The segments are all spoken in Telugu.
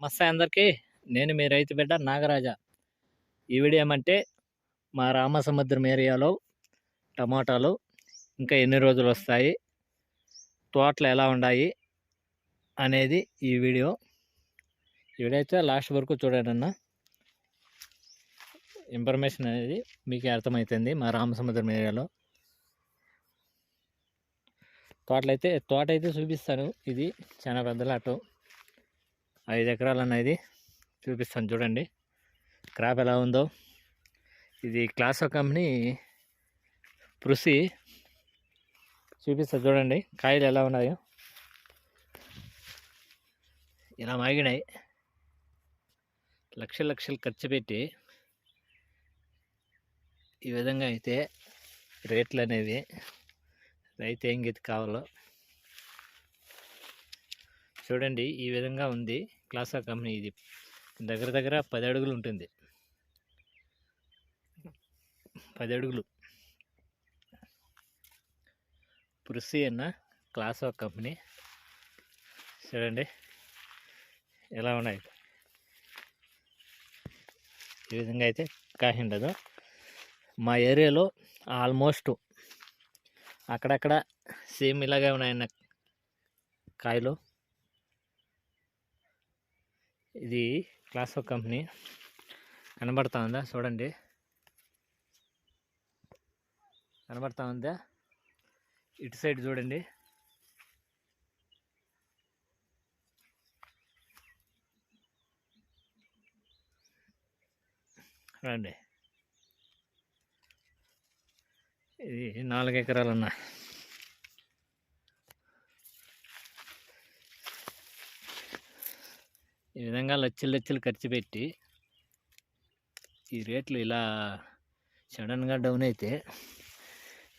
నమస్తే అందరికీ నేను మీ రైతు బిడ్డ నాగరాజా. ఈ వీడియో ఏమంటే మా రామసముద్రం ఏరియాలో టమాటాలు ఇంకా ఎన్ని రోజులు వస్తాయి తోటలు ఎలా ఉన్నాయి అనేది ఈ వీడియో. ఈ వీడియో అయితే లాస్ట్ వరకు చూడండి అన్న. ఇన్ఫర్మేషన్ అనేది మీకు అర్థమవుతుంది మా రామసముద్రం ఏరియాలో. తోటలైతే తోట అయితే చూపిస్తాను. ఇది చాలా పెద్దలాటో. ఐదు ఎకరాలు అనేది చూపిస్తాను చూడండి. క్రాప్ ఎలా ఉందో. ఇది క్లాసో కంపెనీ పృసి చూపిస్తా చూడండి. కాయలు ఎలా ఉన్నాయో. ఇలా మాగినాయి. లక్ష లక్షలు ఖర్చు పెట్టి ఈ విధంగా అయితే రేట్లు అనేవి రైతు ఏం గీత కావాలో. చూడండి ఈ విధంగా ఉంది. క్లాసా కంపెనీ ఇది. దగ్గర దగ్గర పది అడుగులు ఉంటుంది. పది అడుగులు పురుసి అన్న క్లాసా కంపెనీ. చూడండి. ఎలా ఉన్నాయి? ఈ విధంగా అయితే కాహిండదు మా ఏరియాలో ఆల్మోస్ట్ అక్కడక్కడ సేమ్ ఇలాగే ఉన్నాయన్న కాయలు. ఇది క్లాస్ ఆఫ్ కంపెనీ. కనబడతా ఉందా చూడండి. కనబడతా ఉందా ఇటు సైడ్ చూడండి. రండి. ఇది నాలుగు ఎకరాలు ఉన్నాయి ఈ విధంగా లచ్చలు లచ్చలు ఖర్చు పెట్టి ఈ రేట్లు ఇలా సడన్గా డౌన్ అయితే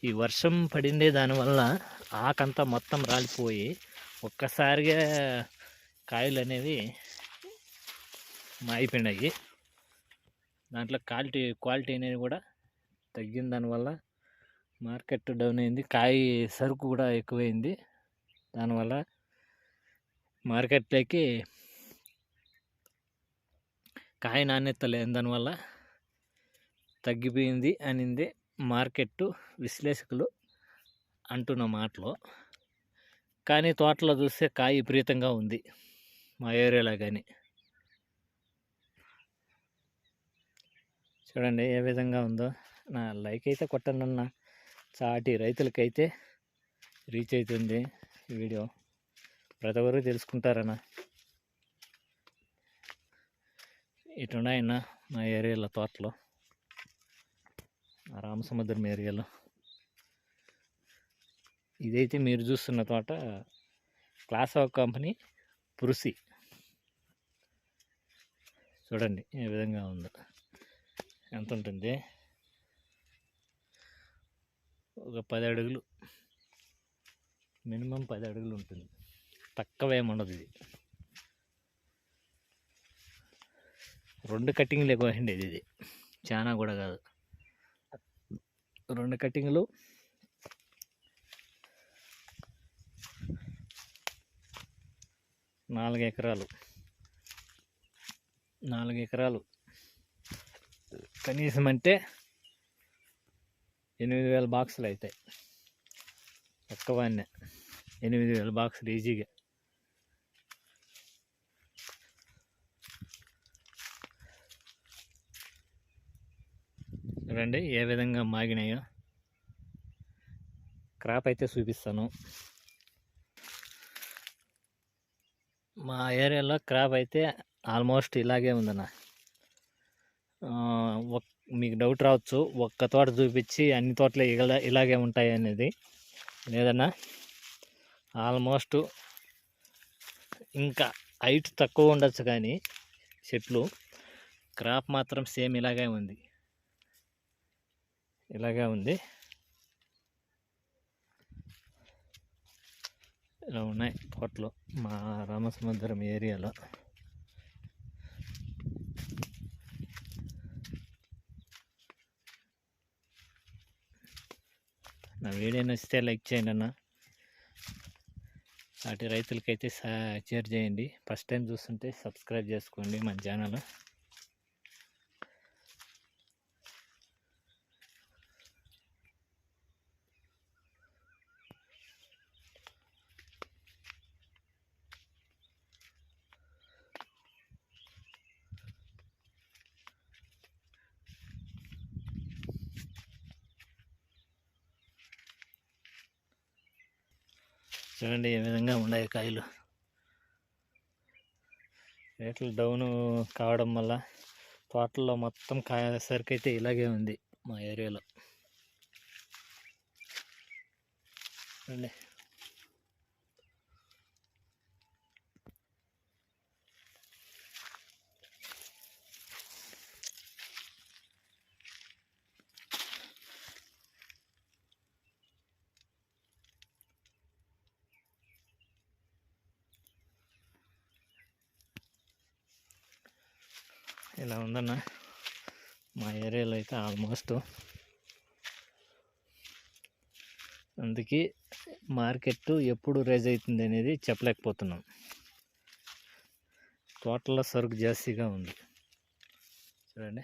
ఈ వర్షం పడిందే దానివల్ల ఆకంతా మొత్తం రాలిపోయి ఒక్కసారిగా కాయలు అనేవి మాయిపోయినాయి దాంట్లో క్వాలిటీ క్వాలిటీ అనేది కూడా తగ్గిన దానివల్ల మార్కెట్ డౌన్ అయింది. కాయ సరుకు కూడా ఎక్కువైంది. దానివల్ల మార్కెట్లోకి కాయ నాణ్యత లేని దానివల్ల తగ్గిపోయింది అనింది మార్కెట్ విశ్లేషకులు అంటున్న మాటలో. కానీ తోటలో చూస్తే కాయ విపరీతంగా ఉంది మా ఏరియాలో కానీ. చూడండి ఏ విధంగా ఉందో. నా లైక్ అయితే కొట్టనన్న చాటి రైతులకైతే రీచ్ అవుతుంది వీడియో. ప్రతి ఒక్కరు తెలుసుకుంటారన్నా. ఇటున్నాయన్న మా ఏరియాలో తోటలో. రామసముద్రం ఏరియాలో. ఇదైతే మీరు చూస్తున్న తోట క్లాస్ ఆఫ్ కంపెనీ పురుసి. చూడండి ఏ విధంగా ఉందో. ఎంత ఉంటుంది ఒక పది అడుగులు మినిమం పది అడుగులు ఉంటుంది. తక్కువ ఏముండదు ఇది. రెండు కటింగ్లు ఎక్కువ ఉండేది ఇది. చాలా కూడా కాదు. రెండు కటింగ్లు నాలుగు ఎకరాలు. నాలుగు ఎకరాలు. కనీసం అంటే ఎనిమిది వేల బాక్సులు అవుతాయి ఒక్కవాన్నే ఎనిమిది వేల బాక్సులు ఈజీగా. చూడండి ఏ విధంగా మాగినాయో. క్రాప్ అయితే చూపిస్తాను. మా ఏరియాలో క్రాప్ అయితే ఆల్మోస్ట్ ఇలాగే ఉందన్న. ఒక్- మీకు డౌట్ రావచ్చు ఒక్క తోట చూపించి అన్ని తోటలు ఇలా ఇలాగే ఉంటాయి అనేది. లేదన్నా ఆల్మోస్ట్ ఇంకా హైట్ తక్కువ ఉండొచ్చు కానీ చెట్లు క్రాప్ మాత్రం సేమ్ ఇలాగే ఉంది. ఇలాగా ఉంది. ఇలా ఉన్నాయి తోటలు మా రామసముద్రం ఏరియాలో. నా వీడియో నచ్చితే లైక్ చేయండి అన్న. వాటి రైతులకైతే షేర్ చేయండి. ఫస్ట్ టైం చూస్తుంటే సబ్స్క్రైబ్ చేసుకోండి మన ఛానల్. చూడండి ఏ విధంగా ఉన్నాయి కాయలు. రేట్లు డౌన్ కావడం వల్ల తోటల్లో మొత్తం కాయ సరికి అయితే ఇలాగే ఉంది మా ఏరియాలో. చూడండి. ఇలా ఉందన్న. మా ఏరియాలో అయితే ఆల్మోస్ట్ అందుకే మార్కెట్ ఎప్పుడు రైజ్ అవుతుంది అనేది చెప్పలేకపోతున్నాం. తోటలో సరుకు జాస్తిగా ఉంది. చూడండి.